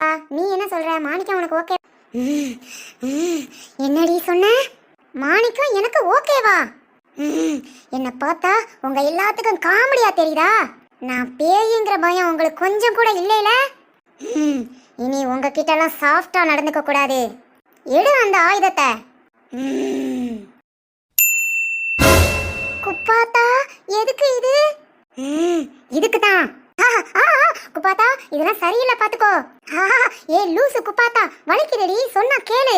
ஆ, நீ என்ன சொல்ற? மாணிக்கம் உனக்கு ஓகே ம், ம், என்னடி சொன்ன? மாணிக்கம் எனக்கு ஓகேவா ம், என்னை பார்த்தா உங்க எல்லாத்துக்கும் காமெடியா தெரியுதா? நான் பேயுங்கிற பயம் உங்களுக்கு கொஞ்சம் கூட இல்லைல? இனி உங்ககிட்ட எல்லாம் சாஃப்டா நடந்துக்க கூடாது. எடு அந்த ஆயுதத்தை. குப்பாத்தா எதுக்கு இது? இதுக்கு தான். குப்பாத்தா இதெல்லாம் சரியில்லை பாத்துக்கோ. ஏ லூசு குப்பாத்தா வலிக்குதடி சொன்னா கேளு.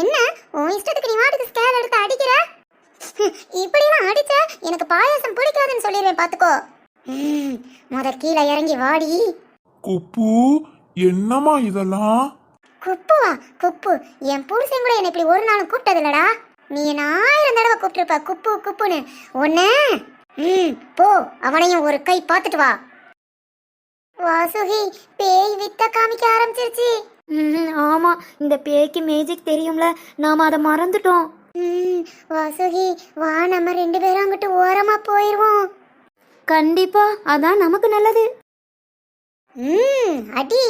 என்ன உன் இஷ்டத்துக்கு நீ வாட்டுக்கு ஸ்கேல் எடுத்து அடிக்கிற? இப்படிலாம் அடிச்ச எனக்கு பாயாசம் பிடிக்காதுன்னு சொல்லிடுவேன் பாத்துக்கோ. முத கீழே இறங்கி வாடி. குப்பு என்னம்மா இதெல்லாம்? குப்புவா? குப்பு. என் புருஷன் கூட என்னை இப்படி ஒரு நாளும் கூப்பிட்டது இல்லடா நீ என்ன ஆயிரம் தடவை கூப்பிட்டுருப்ப குப்பு குப்புன்னு. ஒன்னு ம் போ. அவனையும் ஒரு கை பார்த்துட்டு வா. வாசுகி பேய் வித்த காமிக்க ஆரம்பிச்சிருச்சு. ம் ஆமா இந்த பேய்க்கு மேஜிக் தெரியும்ல. நாம அதை மறந்துட்டோம். ம் வாசுகி வா நம்ம ரெண்டு பேரும் அங்கிட்டு ஓரமா போயிருவோம். கண்டிப்பா அதான் நமக்கு நல்லது. ம் அடி.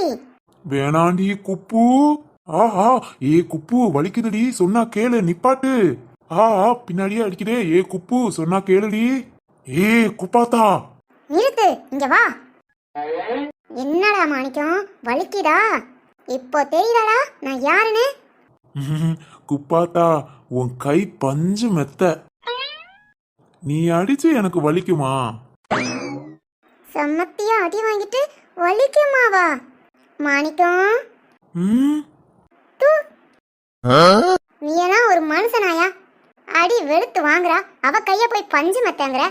வேணாண்டி குப்பு. ஆஹா ஏ குப்பு வலிக்குதுடி. சொன்னா கேளு நிப்பாட்டு. ஆ ஆ, பின்னாடியே அடிக்குதே. ஏ குப்பு சொன்னா கேளுடி. ஏ குப்பாத்தா. நிறுத்து இங்க வா. என்னடா மாணிக்கம் வலிக்குதா? இப்போ தெரியுதாடா நான் யாருன்னு. குப்பாத்தா உன் கை பஞ்சு மெத்த. நீ அடிச்சு எனக்கு வலிக்குமா? செம்மத்தியா அடி வாங்கிட்டு வலிக்குமாவா? மாணிக்கம். ம்? நீ எல்லாம் ஒரு மனுஷனாயா? அடி வெளுத்து வாங்குறா அவ கைய போய் பஞ்சு மத்தங்கிற.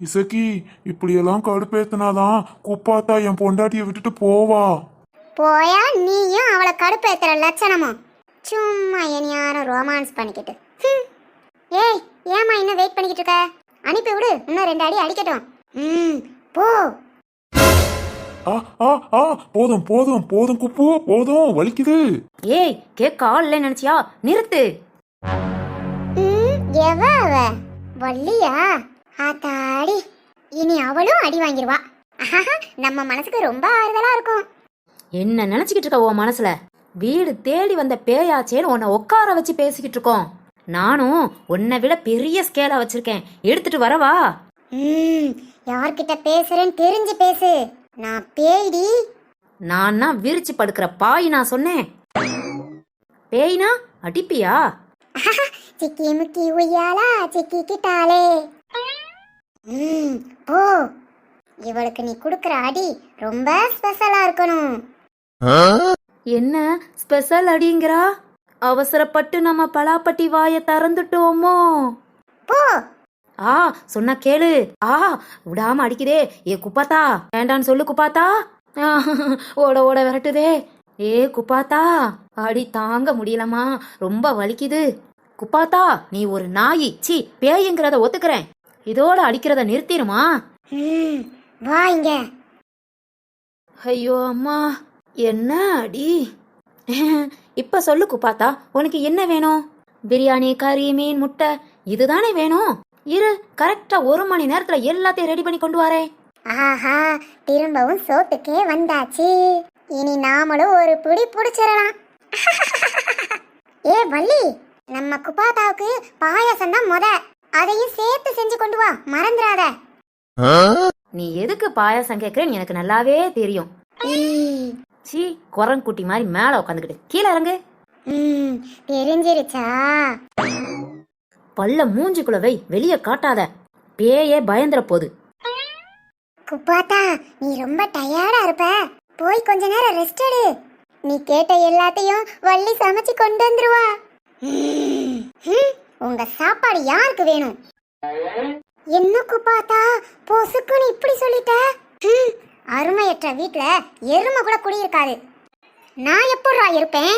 இசக்கி இப்படியெல்லாம் கடுப்பேத்தினாதான் குப்பாத்தா என் பொண்டாட்டிய விட்டுட்டு போவா. போயா? நீயும் அவளை கடுப்பேத்துற லட்சணமும் சும்மா இனி யாரும் ரொமான்ஸ் பண்ணிக்கிட்டு. ஹம். ஏய் ஏமா இன்னும் வெயிட் பண்ணிக்கிட்டு இருக்க? அனுப்பி விடு. இன்னும் ரெண்டு அடி அடிக்கட்டும். ம் போ. ஆ ஆ ஆ போதும் போதும் போதும் குப்பு போதும் வலிக்குது. ஏய் கேட்க ஆள் இல்லை நினைச்சியா? நிறுத்து. ம் எவ அவ? வள்ளியா? ஆத்தாடி. இனி அவளும் அடி வாங்கிருவா. ஆஹா, நம்ம மனசுக்கு ரொம்ப ஆறுதலா இருக்கும். என்ன நினைச்சுக்கிட்டு இருக்க உன் மனசுல? வீடு தேடி வந்த பேயாச்சேன்னு உன்னை உட்கார வச்சு பேசிக்கிட்டு இருக்கோம். நானும் உன்னை விட பெரிய ஸ்கேலா வச்சிருக்கேன். எடுத்துட்டு வரவா? ம் யார்கிட்ட பேசுறேன்னு தெரிஞ்சு பேசு. நான் பேய்டி. நான்னா விரிச்சு படுக்கிற பாய் நான் சொன்னேன். பேய்னா அடிப்பியா? சிக்கி முக்கி உய்யாலா சிக்கி கிட்டாலே ம் போ. இவளுக்கு நீ கொடுக்குற அடி ரொம்ப ஸ்பெஷலா இருக்கணும். என்ன ஸ்பெஷல் அடிங்கிறா? அவசரப்பட்டு நம்ம பலாப்பட்டி வாய திறந்துட்டோமோ? போ. ஆ சொன்னா கேளு. ஆ விடாம அடிக்குதே. ஏ குப்பாத்தா. வேண்டான்னு சொல்லு குப்பாத்தா. ஓட ஓட விரட்டுதே. ஏ குப்பாத்தா. அடி தாங்க முடியலம்மா. ரொம்ப வலிக்குது. குப்பாத்தா நீ ஒரு நாயி. சி பேய்ங்கிறத ஒத்துக்கிறேன். இதோட அடிக்கிறத நிறுத்திடுமா? வா இங்க. ஐயோ அம்மா. என்ன அடி? இப்ப சொல்லு குப்பாத்தா. உனக்கு என்ன வேணும்? பிரியாணி கறி மீன் முட்டை. இதுதானே வேணும்? இரு கரெக்டா ஒரு மணி நேரத்துல எல்லாத்தையும் ரெடி பண்ணி கொண்டு வரேன். ஆஹா திரும்பவும் சோத்துக்கே வந்தாச்சு. இனி நாமளும் ஒரு பிடி புடிச்சிடலாம். ஏ வள்ளி நம்ம குப்பாத்தாவுக்கு பாயாசம் தான் முத. அதையும் சேர்த்து செஞ்சு கொண்டு வா. மறந்துடாத. நீ எதுக்கு பாயாசம் கேக்குறேன்னு எனக்கு நல்லாவே தெரியும். சீ குரங்குட்டி மாதிரி மேல உட்காந்துக்கிட்டு கீழே இறங்கு. ம், தெரிஞ்சிருச்சா? பல்ல மூஞ்சிக்குள்ள வை வெளியே காட்டாத. பேயே பயந்துற போது. குப்பாத்தா நீ ரொம்ப டயர்டா இருப்ப. போய் கொஞ்ச நேரம் ரெஸ்ட் எடு. நீ கேட்ட எல்லாத்தையும் வள்ளி சமைச்சு கொண்டு வந்துருவா. உங்க சாப்பாடு யாருக்கு வேணும்? என்ன குப்பாத்தா பொசுக்குன்னு இப்படி சொல்லிட்ட. ம், அருமையற்ற வீட்ல எருமை கூட குடியிருக்காது. நான் எப்படா இருப்பேன்?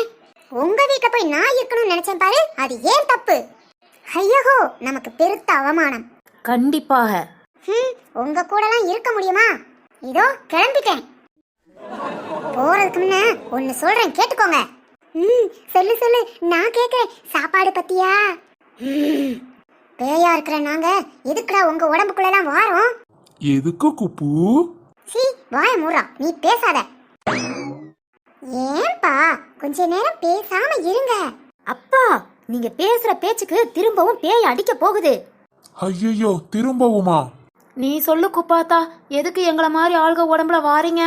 உங்க வீட்ல போய் நான் இருக்கணும்னு நினைச்சேன் பாரு அது ஏன் தப்பு? ஐயோ நமக்கு பெருத்த அவமானம். கண்டிப்பாக. உங்க கூடலாம் இருக்க முடியுமா? இதோ கிளம்பிட்டேன். போறதுக்கு முன்ன ஒன்னு சொல்றேன் கேட்டுக்கோங்க. ம் சொல்லு சொல்லு நான் கேக்குறேன். சாப்பாடு பத்தியா? பேயா இருக்கிற நாங்க எதுக்குடா உங்க உடம்புக்குள்ளலாம் வாரோம்? எதுக்கு குப்பு? சீ வாய மூறா நீ பேசாத. ஏன்பா கொஞ்ச நேரம் பேசாம இருங்க. அப்பா நீங்க பேசுற பேச்சுக்கு திரும்பவும் பேய் அடிக்க போகுது. ஐயையோ திரும்பவுமா? நீ சொல்லு குப்பாத்தா எதுக்கு எங்களை மாதிரி ஆள்க உடம்புல வாரீங்க?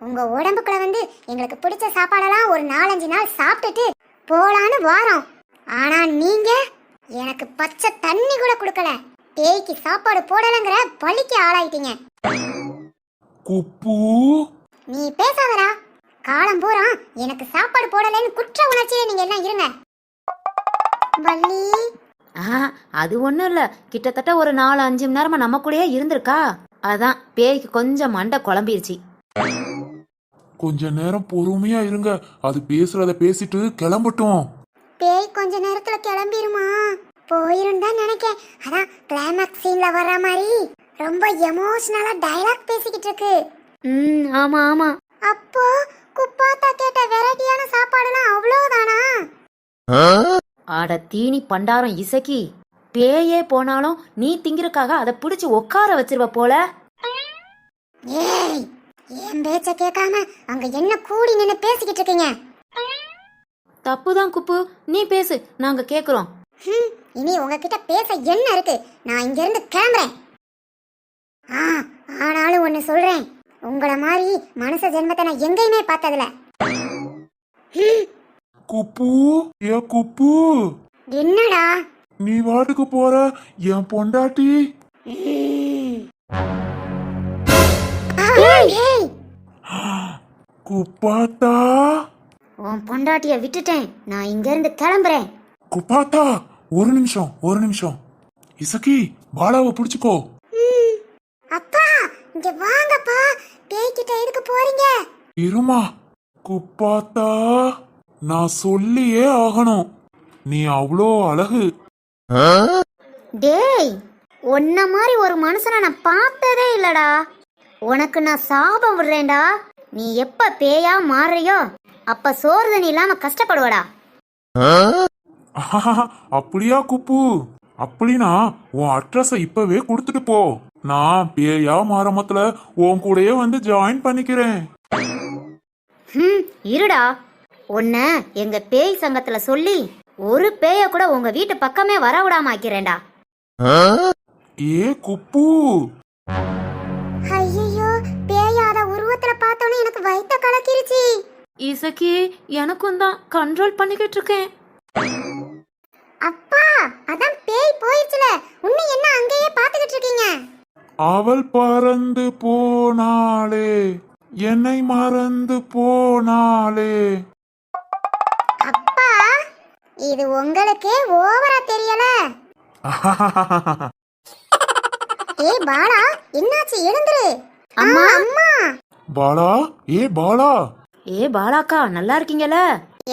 உங்க உடம்புக்குள்ள வந்து எங்களுக்கு பிடிச்ச சாப்பாடெல்லாம் ஒரு நாலஞ்சு நாள் சாப்பிட்டுட்டு போலான்னு வாரோம். ஆனா நீங்க எனக்கு பச்சை தண்ணி கூட கொடுக்கல. பேய்க்கு சாப்பாடு போடலங்கிற பழிக்கு ஆளாயிட்டீங்க. குப்பு. நீ பேசாதடா. காலம் பூரா எனக்கு சாப்பாடு போடலைன்னு குற்ற உணர்ச்சியில நீங்க எல்லாம் இருங்க. வள்ளி. ஆ அது ஒண்ணும் இல்ல. கிட்டத்தட்ட ஒரு நாலு அஞ்சு மணி நேரமா நம்ம கூடயே இருந்திருக்கா? அதான் பேய்க்கு கொஞ்சம் மண்டை குழம்பிருச்சு. கொஞ்ச நேரம் பொறுமையா இருங்க. அது பேசுறத பேசிட்டு கிளம்பட்டும். பேய் கொஞ்ச நேரத்துல கிளம்பிருமா? போயிரும் தான் நினைக்கேன். அதான் கிளைமேக்ஸ் சீன்ல வர்ற மாதிரி. ரொம்ப எமோஷனலா டயலாக் பேசிக்கிட்டு இருக்கு. ம் ஆமா ஆமா. அப்போ குப்பாத்தா கேட்ட வெரைட்டியான சாப்பாடுலாம் அவ்வளவுதானா? அட தீனி பண்டாரம் இசக்கி. பேயே போனாலும் நீ திங்கிறக்காக அதை பிடிச்சு உட்கார வச்சிருவ போல. ஏய் என் பேச்ச கேட்காம அங்க என்ன கூடி நின்னு பேசிக்கிட்டு இருக்கீங்க? தப்புதான் குப்பு. நீ பேசு நாங்க கேக்குறோம். ஹம், இனி உங்ககிட்ட பேச என்ன இருக்கு? நான் இங்க இருந்து கிளம்புறேன். ஆ ஆனாலும் ஒன்னு சொல்றேன். உங்கள மாதிரி மனுஷ ஜென்மத்தை நான் எங்கேயுமே பார்த்ததில்ல. ஹம், குப்பு ஏ குப்பு. என்னடா? நீ வாட்டுக்கு போற என் பொண்டாட்டி. ம். ஆ, ஏய், குப்பாத்தா. உன் பொண்டாட்டிய விட்டுட்டேன். நான் இங்க இருந்து கிளம்புறேன். குப்பாத்தா ஒரு நிமிஷம் ஒரு நிமிஷம். இசக்கி பாலாவை பிடிச்சுக்கோ. அப்பா இங்க வாங்கப்பா. பேய்கிட்ட எதுக்கு போறீங்க? இருமா குப்பாத்தா நான் சொல்லியே ஆகணும். நீ அவ்வளோ அழகு. டேய் உன்ன மாதிரி ஒரு மனுஷனை நான் பார்த்ததே இல்லடா. உனக்கு நான் சாபம் விடுறேன்டா. நீ எப்ப பேயா மாறுறியோ அப்ப சோறு தண்ணி இல்லாம கஷ்டப்படுவடா. அப்படியா குப்பு? அப்படின்னா உன் அட்ரஸை இப்பவே கொடுத்துட்டு போ. நான் பேயா மாரமத்துல உன் கூடயே வந்து ஜாயின் பண்ணிக்கிறேன். ம் இருடா. உன்னை எங்க பேய் சங்கத்துல சொல்லி ஒரு பேய கூட உங்க வீட்டு பக்கமே வர விடாம ஆக்கிறேன்டா. ஏ குப்பு? ஐயோ எனக்கு வயித்த கலக்கிருச்சு. இசக்கி எனக்கும் தான் கண்ட்ரோல் பண்ணிக்கிட்டு இருக்கேன். அப்பா அதான் பேய் போயிடுச்சுல. இன்னும் என்ன அங்கேயே பாத்துக்கிட்டு இருக்கீங்க? அவள் பறந்து போனாளே. என்னை மறந்து போனாளே. அப்பா இது உங்களுக்கே ஓவரா தெரியல. ஏய் பாலா என்னாச்சு? எழுந்துரு. அம்மா. அம்மா. பாலா? ஏ பாலா? ஏ பாலாக்கா நல்லா இருக்கீங்கல்ல?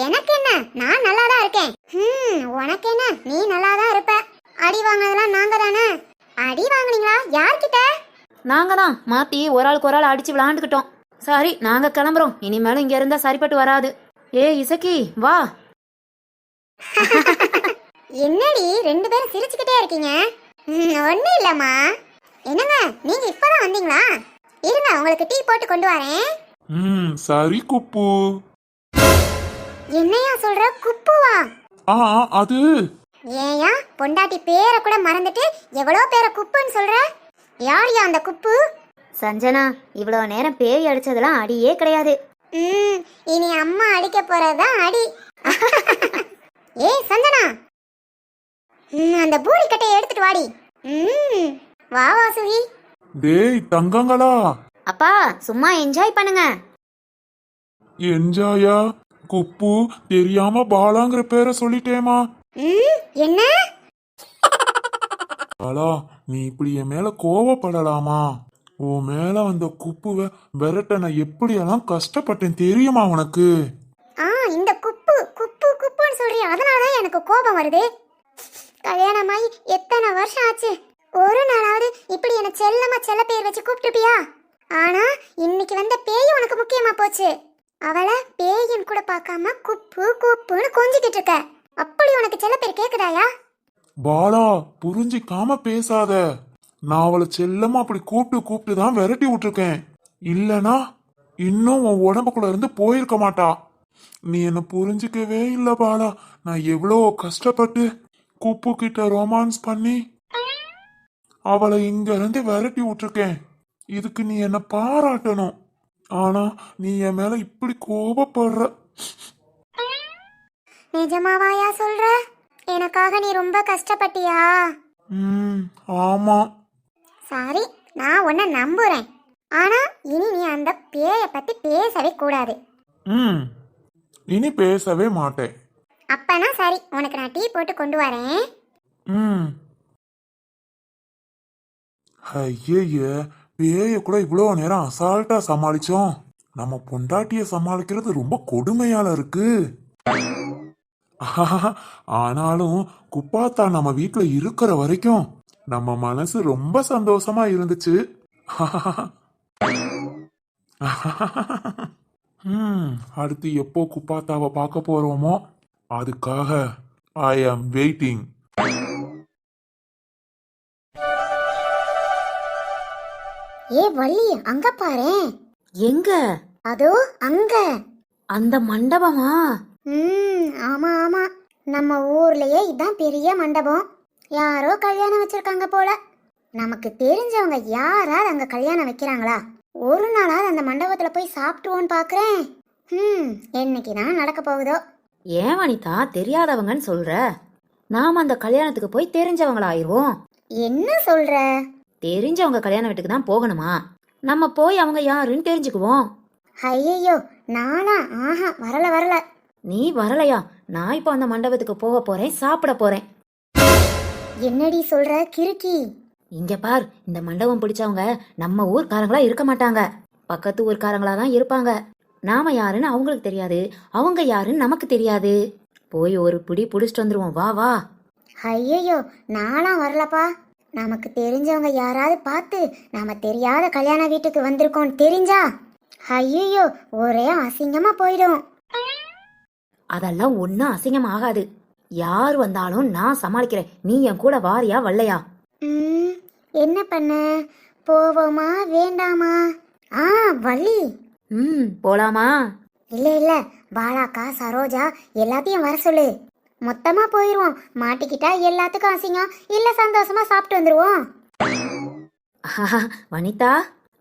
எனக்கு என்ன? நான் நல்லா தான் இருக்கேன். ஹம் உனக்கு என்ன? நீ நல்லா தான் இருப்ப. அடி வாங்கினதெல்லாம் நாங்க தானே? அடி வாங்குனீங்களா? யார்கிட்ட? நாங்க தான். மாத்தி ஒரு ஆளுக்கு ஒரு ஆள் அடிச்சு விளாண்டுக்கிட்டோம். சரி நாங்க கிளம்புறோம். இனிமேலும் இங்க இருந்தா சரிப்பட்டு வராது. ஏ இசக்கி வா. என்னடி ரெண்டு பேரும் சிரிச்சுக்கிட்டே இருக்கீங்க? ம், ஒண்ணும் இல்லம்மா. என்னங்க நீங்க இப்பதான் வந்தீங்களா? இருங்க உங்களுக்கு டீ போட்டு கொண்டு வரேன். ம் சரி குப்பு. என்னையா சொல்ற? குப்புவா? ஆ அது. ஏயா பொண்டாட்டி பேரை கூட மறந்துட்டு எவ்வளோ பேரை குப்புன்னு சொல்ற? யார்யா அந்த குப்பு? சஞ்சனா இவ்வளோ நேரம் பேய் அடிச்சதெல்லாம் அடியே கிடையாது. ம் இனி அம்மா அடிக்க போறதுதான் அடி. ஏய் சந்தனா ம், அந்த பூரி கட்டையை எடுத்துட்டு வாடி. ம் வா வாசுவி டேய் தங்கங்களா? அப்பா சும்மா என்ஜாய் பண்ணுங்க. என்ஜாயா குப்பு தெரியாம பாலாங்கிற பேரை சொல்லிட்டேமா ம் என்ன? பாலா நீ இப்படி என் மேல கோவப்படலாமா? உன் மேல வந்த குப்புவை விரட்ட நான் எப்படியெல்லாம் கஷ்டப்பட்டேன் தெரியுமா உனக்கு? ஆ இந்த குப்பு குப்பு குப்புன்னு சொல்றிய அதனால தான் எனக்கு கோபம் வருது. கல்யாணமாயி எத்தனை வருஷம் ஆச்சு? ஒரு நாளாவது இப்படி என்ன செல்லமா செல்ல பேர் வச்சு கூப்பிட்டுப்பியா ஆனா இன்னைக்கு வந்த பேய் உனக்கு முக்கியமா போச்சு. அவளை பேயின் கூட பார்க்காம குப்பு குப்புன்னு கொஞ்சிக்கிட்டு இருக்க. அப்படி உனக்கு செல்ல பேர் கேக்குதாயா? பாலா புரிஞ்சிக்காம பேசாத. நான் அவளை செல்லமா அப்படி கூப்பிட்டு கூப்பிட்டு தான் விரட்டி விட்டுருக்கேன். இல்லனா இன்னும் உன் உடம்புக்குள்ள இருந்து போயிருக்க மாட்டா. நீ என்ன புரிஞ்சுக்கவே இல்ல பாலா. நான் எவ்வளோ கஷ்டப்பட்டு குப்பு கிட்ட ரொமான்ஸ் பண்ணி அவளை இங்க இருந்து விரட்டி விட்டுருக்கேன். இதுக்கு நீ என்ன பாராட்டணும். ஆனா நீ என் மேல இப்படி கோபப்படுற. நிஜமாவாயா சொல்ற? எனக்காக நீ ரொம்ப கஷ்டப்பட்டியா? ம் ஆமா. சரி நான் உன்னை நம்புறேன். ஆனா இனி நீ அந்த பேய பத்தி பேசவே கூடாது. ம் இனி பேசவே மாட்டேன். அப்பனா சரி உனக்கு நான் டீ போட்டு கொண்டு வரேன். ம். ஐயய்ய பேய கூட இவ்வளோ நேரம் அசால்ட்டா சமாளிச்சோம். நம்ம பொண்டாட்டிய சமாளிக்கிறது ரொம்ப கொடுமையால இருக்கு. ஆனாலும் குப்பாத்தா நம்ம வீட்டுல இருக்கிற வரைக்கும் நம்ம மனசு ரொம்ப சந்தோஷமா இருந்துச்சு. ம் அடுத்து எப்போ குப்பாத்தாவை பார்க்க போறோமோ? அதுக்காக ஐ ஆம் வெயிட்டிங் ஏ வள்ளி அங்க பாரேன் எங்க? அதோ அங்க. அந்த மண்டபமா? ம் ஆமா ஆமா. நம்ம ஊர்லயே இதான் பெரிய மண்டபம். யாரோ கல்யாணம் வச்சிருக்காங்க போல. நமக்கு தெரிஞ்சவங்க யாராவது அங்க கல்யாணம் வைக்கிறாங்களா? ஒரு நாளாவது அந்த மண்டபத்துல போய் சாப்பிட்டுவோன்னு பாக்குறேன். ம் என்னைக்கு தான் நடக்க போகுதோ. ஏன் வனிதா தெரியாதவங்கன்னு சொல்ற? நாம அந்த கல்யாணத்துக்கு போய் தெரிஞ்சவங்களாயிருவோம். என்ன சொல்ற? தெரிஞ்சவங்க கல்யாண வீட்டுக்கு தான் போகணுமா? நம்ம போய் அவங்க யாருன்னு தெரிஞ்சுக்குவோம். ஐயையோ நானா? ஆஹா வரல வரல. நீ வரலையா? நான் இப்போ அந்த மண்டபத்துக்கு போக போறேன் சாப்பிட போறேன். என்னடி சொல்ற கிறுக்கி? இங்க பார் இந்த மண்டபம் பிடிச்சவங்க நம்ம ஊர்க்காரங்களா இருக்க மாட்டாங்க. பக்கத்து ஊர்க்காரங்களா தான் இருப்பாங்க. நாம யாருன்னு அவங்களுக்கு தெரியாது அவங்க யாருன்னு நமக்கு தெரியாது. போய் ஒரு பிடி புடிச்சிட்டு வந்துருவோம். வா வா. ஐயையோ நானும் வரலப்பா. நமக்கு தெரிஞ்சவங்க யாராவது பார்த்து நாம தெரியாத கல்யாண வீட்டுக்கு வந்திருக்கோம் தெரிஞ்சா ஐயையோ ஒரே அசிங்கமா போயிடும். அதெல்லாம் ஒன்றும் அசிங்கம் ஆகாது. யார் வந்தாலும் நான் சமாளிக்கிறேன். நீ என் கூட வாரியா வல்லையா? என்ன பண்ண? போவோமா வேண்டாமா? ஆ வள்ளி. ம் போலாமா? இல்ல இல்ல பாலாக்கா சரோஜா எல்லாத்தையும் வர சொல்லு. மொத்தமா போயிருவோம். மாட்டிக்கிட்டா எல்லாத்துக்கும் அசிங்கம். இல்ல சந்தோஷமா சாப்பிட்டு வந்துருவோம். வனிதா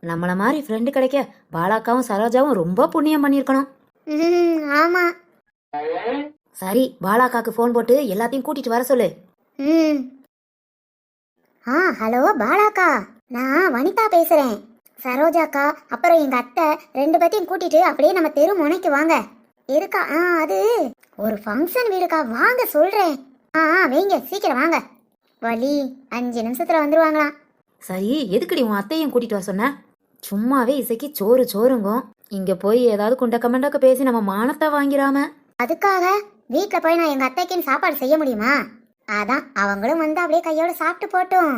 நம்மள மாதிரி ஃப்ரெண்டு கிடைக்க பாலாக்காவும் சரோஜாவும் ரொம்ப புண்ணியம் பண்ணியிருக்கணும். ம், ஆமா. சரி பாலாக்காக்கு ஃபோன் போட்டு எல்லாத்தையும் கூட்டிட்டு வர சொல்லு. ம். ஆ ஹலோ பாலாக்கா. நான் வனிதா பேசுறேன். சரோஜாக்கா அப்புறம் எங்க அத்தை ரெண்டு பேத்தையும் கூட்டிட்டு அப்படியே நம்ம தெரு முனைக்கு வாங்க. இருக்கா? ஆ அது. ஒரு ஃபங்க்ஷன் வீடுக்கா. வாங்க சொல்றேன். ஆ வைங்க. சீக்கிரம் வாங்க. வலி அஞ்சு நிமிஷத்துல வந்துருவாங்களாம். சரி எதுக்குடி உன் அத்தையும் கூட்டிட்டு வர சொன்ன? சும்மாவே இசைக்கு சோறு சோறுங்கும். இங்க போய் ஏதாவது குண்டக்க மண்டக்க பேசி நம்ம மானத்தை வாங்கிராம. அதுக்காக வீட்ல போய் நான் எங்க அத்தைக்குன்னு சாப்பாடு செய்ய முடியுமா? அதான் அவங்களும் வந்து அப்படியே கையோட சாப்பிட்டு போட்டும்.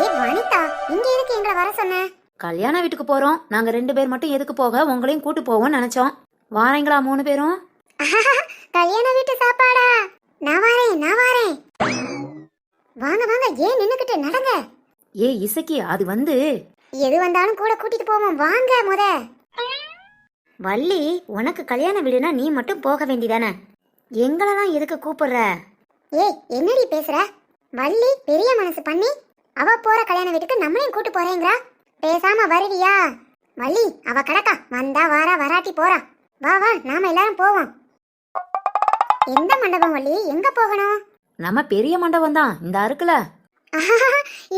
ஏ வனிதா இங்க எதுக்கு எங்களை வர சொன்ன? கல்யாண வீட்டுக்கு போறோம். நாங்க ரெண்டு பேர் மட்டும் எதுக்கு போக? உங்களையும் கூட்டு போவோம்னு நினைச்சோம். வாரீங்களா மூணு பேரும்? கல்யாண வீட்டு சாப்பாடா? நான் வரேன் நான் வரேன். வாங்க வாங்க ஏன் நின்னுக்கிட்டு நடங்க. ஏ இசைக்கு அது வந்து. எது வந்தாலும் கூட கூட்டிட்டு போவோம். வாங்க முத. வள்ளி உனக்கு கல்யாண வீடுனா நீ மட்டும் போக வேண்டியதானே? எங்களெல்லாம் எதுக்கு கூப்பிடுற? ஏய் என்னடி பேசுற? வள்ளி பெரிய மனசு பண்ணி அவ போற கல்யாண வீட்டுக்கு நம்மளையும் கூட்டு போறேங்கிறா? பேசாம வருவியா? வள்ளி அவ கிடக்கா. வந்தா வாரா வராட்டி போறா. வா வா நாம எல்லாரும் போவோம். எந்த மண்டபம் வள்ளி எங்க போகணும்? நம்ம பெரிய மண்டபம் தான் இந்த அருக்குல.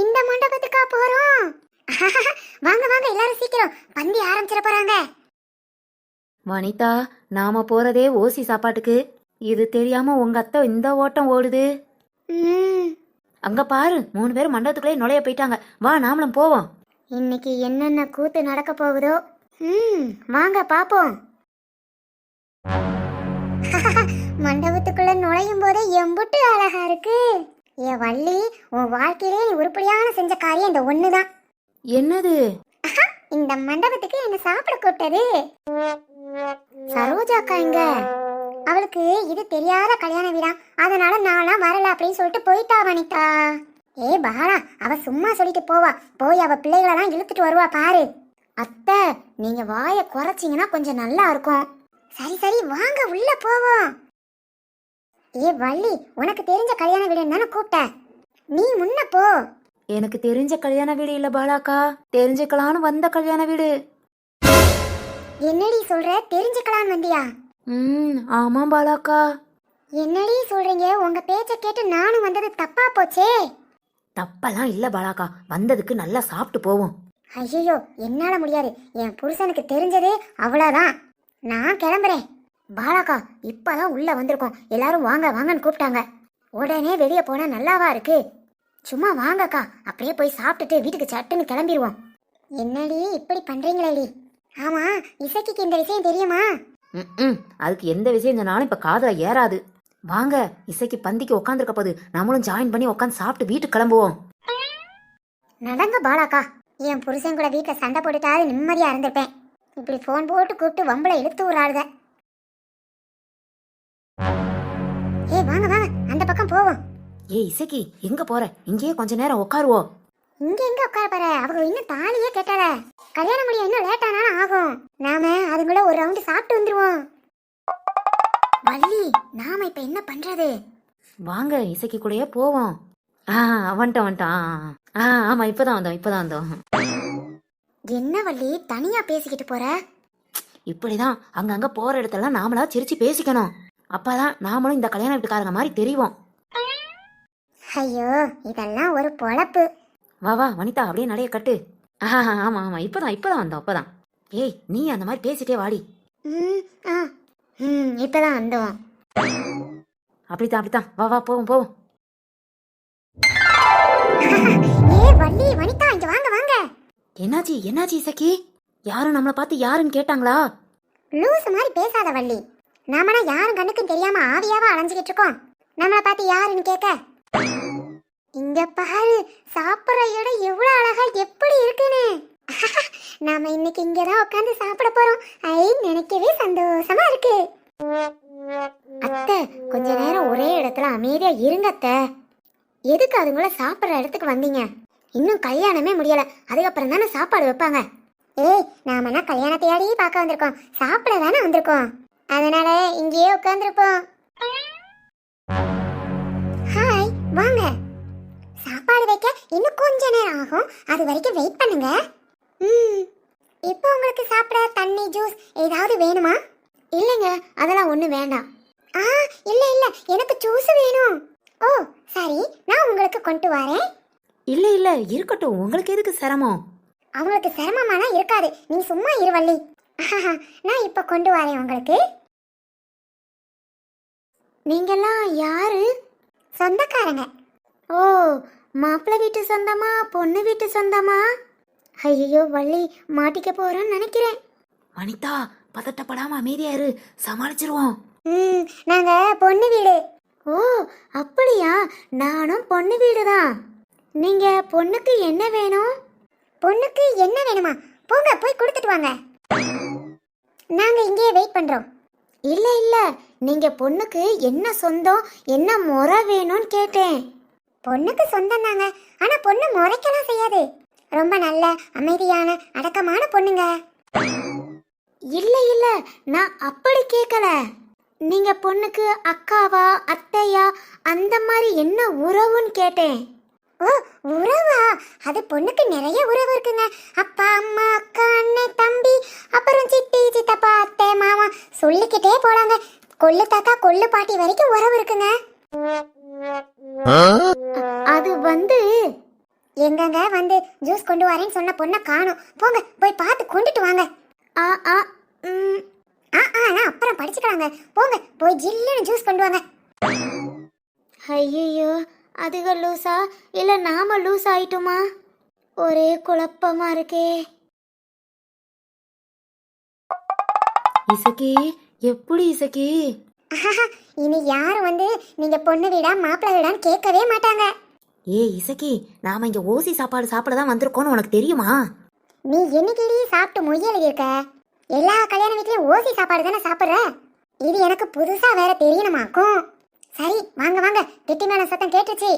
இந்த மண்டபத்துக்கா போறோம்? வாங்க வாங்க எல்லாரும் சீக்கிரம். பந்தி ஆரம்பிச்சிட போறாங்க. வனிதா நாம போறதே ஓசி சாப்பாட்டுக்கு. இது தெரியாம உங்க அத்தை இந்த ஓட்டம் ஓடுது. அங்க பாரு மூணு பேரும் மண்டபத்துக்குள்ளே நுழைய போயிட்டாங்க. வா நாமளும் போவோம். இன்னைக்கு என்னென்ன கூத்து நடக்க போகுதோ? ம் வாங்க பாப்போம். மண்டபத்துக்குள்ள நுழையும் போதே எம்புட்டு அழகா இருக்கு. ஏ வள்ளி உன் வாழ்க்கையிலே நீ உருப்படியான செஞ்ச காரியம் இந்த ஒண்ணுதான். என்னது? இந்த மண்டபத்துக்கு என்ன சாப்பிட கூப்பிட்டது? சரோஜா அக்கா எங்க அவளுக்கு இது தெரியாத கல்யாண வீடா. அதனால நான்லாம் வரல அப்படின்னு சொல்லிட்டு போயிட்டா வனிதா. ஏ பாலா அவ சும்மா சொல்லிட்டு போவா. போய் அவ பிள்ளைகளெல்லாம் இழுத்துட்டு வருவா பாரு. அத்தை நீங்க வாய குறைச்சிங்கன்னா கொஞ்சம் நல்லா இருக்கும். சரி சரி வாங்க உள்ள போவோம். ஏ வள்ளி உனக்கு தெரிஞ்ச கல்யாண வீடுன்னு தானே கூப்பிட்ட நீ முன்ன போ. எனக்கு தெரிஞ்ச கல்யாண வீடு இல்ல பாலாக்கா. தெரிஞ்சுக்கலான்னு வந்த கல்யாண வீடு. என்னடி சொல்ற? தெரிஞ்சுக்கலான்னு வந்தியா? ம் ஆமா பாலாக்கா. என்னடி சொல்றீங்க? உங்க பேச்ச கேட்டு நானும் வந்தது தப்பா போச்சே. தப்பெல்லாம் இல்ல பாலாக்கா. வந்ததுக்கு நல்லா சாப்பிட்டு போவோம். ஐயோ என்னால முடியாது. என் புருஷனுக்கு தெரிஞ்சதே அவ்வளவுதான். நான் கிளம்புறேன். பாலாக்கா இப்பதான் உள்ள வந்திருக்கோம். எல்லாரும் வாங்க வாங்கன்னு கூப்பிட்டாங்க. உடனே வெளியே போனா நல்லாவா இருக்கு? சும்மா வாங்கக்கா. அப்படியே போய் சாப்பிட்டுட்டு வீட்டுக்கு சட்டுன்னு கிளம்பிடுவோம் என்னடி இப்படி பண்றீங்களேடி? ஆமா இசைக்கு இந்த விஷயம் தெரியுமா? ம் அதுக்கு எந்த விஷயம் சொன்னாலும் இப்ப காதுல ஏறாது. வாங்க இசைக்கு பந்திக்கு உட்காந்துருக்க போது நம்மளும் ஜாயின் பண்ணி உட்காந்து சாப்பிட்டு வீட்டுக்கு கிளம்புவோம். நடங்க பாலாக்கா. என் புருஷன் கூட வீட்டில் சண்டை போட்டுட்டாவது நிம்மதியா இருந்திருப்பேன். இப்படி ஃபோன் போட்டு கூப்பிட்டு வம்பளை இழுத்து விடுறாளுக. ஏய் வாங்க வாங்க. அந்த பக்கம் போவோம். ஏய் இசைக்கு எங்க போற? இங்கேயே கொஞ்ச நேரம் உட்காருவோம் இங்க எங்க உட்கார பாரு அவங்க இன்னும் தாலியே கேட்டால கல்யாணம் முடிய இன்னும் லேட் ஆனாலும் ஆகும். நாம அதுக்குள்ள ஒரு ரவுண்டு சாப்பிட்டு வந்துருவோம். வள்ளி நாம இப்ப என்ன பண்றது? வாங்க இசைக்கு கூடயே போவோம். ஆ வந்துட்டோம் வந்துட்டோம். ஆ ஆமா இப்பதான் வந்தோம் இப்பதான் வந்தோம். என்ன வள்ளி தனியா பேசிக்கிட்டு போற? இப்படிதான் அங்கங்க போற இடத்தெல்லாம் நாமளா சிரிச்சு பேசிக்கணும். அப்பதான் நாமளும் இந்த கல்யாண வீட்டுக்காரங்க மாதிரி தெரிவோம். ஐயோ இதெல்லாம் ஒரு பொழப்பு. வா வா வனிதா அப்படியே நடைய கட்டு. ஆமா ஆமா இப்பதான் இப்பதான் வந்தோம் அப்பதான். ஏய் நீ அந்த மாதிரி பேசிட்டே வாடி. ம் ஆ. ம் இப்பதான் வந்தோம். அப்படித்தான் அப்படித்தான். வா வா போவோம் போவோம். ஏ வள்ளி வனிதா இங்க வாங்க வாங்க. என்னாச்சு என்னாச்சு இசக்கி யாரும் நம்மளை பார்த்து யாருன்னு கேட்டாங்களா? லூசு மாதிரி பேசாத வள்ளி. நாமனா யாரும் கண்ணுக்கும் தெரியாம ஆவியாவா அலைஞ்சுக்கிட்டு இருக்கோம். நம்மள பார்த்து யாருன்னு கேட்க. இங்க பாரு சாப்பிடுற இடம் எவ்வளவு அழகா எப்படி இருக்குன்னு. நாம இன்னைக்கு இங்கதான் உட்காந்து சாப்பிட போறோம். ஐ நினைக்கவே சந்தோஷமா இருக்கு. அத்தை கொஞ்ச நேரம் ஒரே இடத்துல அமைதியா இருங்க அத்தை. எதுக்கு அதுங்கள சாப்பிடுற இடத்துக்கு வந்தீங்க? இன்னும் கல்யாணமே முடியல. அதுக்கப்புறம் தானே சாப்பாடு வைப்பாங்க. ஏய் நாம கல்யாணத்தையாடி பார்க்க வந்திருக்கோம்? சாப்பிட தானே வந்திருக்கோம். அதனால இங்கேயே உட்காந்துருப்போம் ஹாய் வாங்க. சாப்பாடு வைக்க இன்னும் கொஞ்ச நேரம் ஆகும். அது வரைக்கும் வெயிட் பண்ணுங்க. ம். இப்போ உங்களுக்கு சாப்பிட தண்ணி ஜூஸ் ஏதாவது வேணுமா? இல்லைங்க அதெல்லாம் ஒன்றும் வேண்டாம். ஆ இல்லை இல்லை. எனக்கு ஜூஸ் வேணும். ஓ சரி. நான் உங்களுக்கு கொண்டு வரேன். இல்ல இல்ல. இருக்கட்டும். உங்களுக்கு எதுக்கு சிரமம்? அவங்களுக்கு சிரமமானா இருக்காது. நீ சும்மா இரு வள்ளி. நான் இப்ப கொண்டு வரேன் உங்களுக்கு. நீங்கெல்லாம் யாரு? சொந்தக்காரங்க. ஓ மாப்பிள்ளை வீட்டு சொந்தமா? பொண்ணு வீட்டு சொந்தமா? ஐயோ வள்ளி மாட்டிக்க போறேன்னு நினைக்கிறேன். வனிதா பதட்டப்படாம அமைதியா இரு. சமாளிச்சிருவோம். ம் நாங்க பொண்ணு வீடு. ஓ அப்படியா? நானும் பொண்ணு வீடு தான் நீங்க பொண்ணுக்கு என்ன வேணும்? பொண்ணுக்கு என்ன வேணுமா? போங்க போய் கொடுத்துட்டு வாங்க. நாங்க இங்கேயே வெயிட் பண்றோம். இல்ல இல்ல. நீங்க பொண்ணுக்கு என்ன சொந்தம் என்ன முறை வேணும்னு கேட்டேன். பொண்ணுக்கு சொந்தம் தாங்க. ஆனா பொண்ணு முறைக்கலாம் செய்யாது. ரொம்ப நல்ல அமைதியான அடக்கமான பொண்ணுங்க. இல்ல இல்ல நான் அப்படி கேட்கல நீங்க பொண்ணுக்கு அக்காவா அத்தையா அந்த மாதிரி என்ன உறவுன்னு கேட்டேன். ஓ உறவா? அது பொண்ணுக்கு நிறைய உறவு இருக்குங்க. அப்பா அம்மா அக்கா அண்ணன் தம்பி அப்புறம் சித்தி சித்தப்பா அத்தை மாமா சொல்லிக்கிட்டே போலாங்க. கொள்ளு தாத்தா கொள்ளு பாட்டி வரைக்கும் உறவு இருக்குங்க. அது வந்து எங்கங்க வந்து ஜூஸ் கொண்டு வரேன்னு சொன்ன பொண்ணை காணும். போங்க போய் பார்த்து கொண்டுட்டு வாங்க. ஆ ஆ ம். ஆ ஆ நான் அப்புறம் படிச்சுக்கலாங்க. போங்க போய் ஜில்லுன்னு ஜூஸ் கொண்டு வாங்க. ஐயோ அதுக லூசா? இல்ல நாம லூஸ் ஆயிட்டோமா? ஒரே குழப்பமா இருக்கே. இசக்கி எப்படி இசக்கி இனி யாரும் வந்து நீங்க பொண்ணு வீடா மாப்பிள்ளை வீடான்னு கேட்கவே மாட்டாங்க. ஏய் இசக்கி நாம இங்க ஓசி சாப்பாடு சாப்பிட தான் வந்திருக்கோம்னு உனக்கு தெரியுமா? நீ என்னைக்கிடி சாப்பிட்டு மொய்யல் இருக்க எல்லா கல்யாண வீட்லயும் ஓசி சாப்பாடு தானே சாப்பிடுற? இது எனக்கு புதுசா வேற தெரியணுமாக்கும். சரி வாங்க வாங்க. கெட்டி மேல சத்தம் கேட்டுச்சு.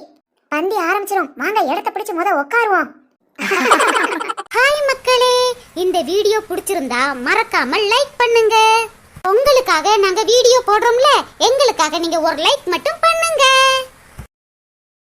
பந்தி ஆரம்பிச்சிரும். வாங்க இடத்த பிடிச்சு முத உட்காருவோம் ஹாய் மக்களே. இந்த வீடியோ பிடிச்சிருந்தா மறக்காம லைக் பண்ணுங்க. உங்களுக்காக நாங்க வீடியோ போடுறோம்ல எங்களுக்காக நீங்க ஒரு லைக் மட்டும்